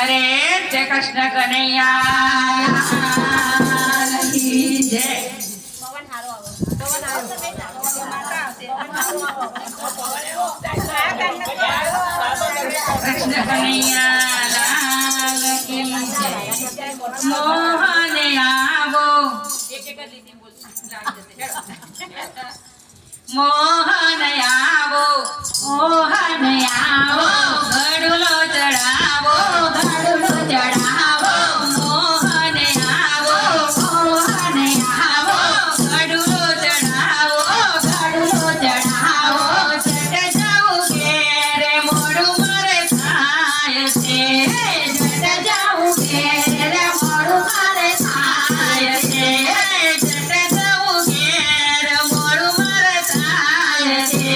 અરે જય કૃષ્ણ કનૈયા. જય કૃષ્ણ કનૈયા, લાલ કી જય. મોહન આવો. મોહન આવો. મોહન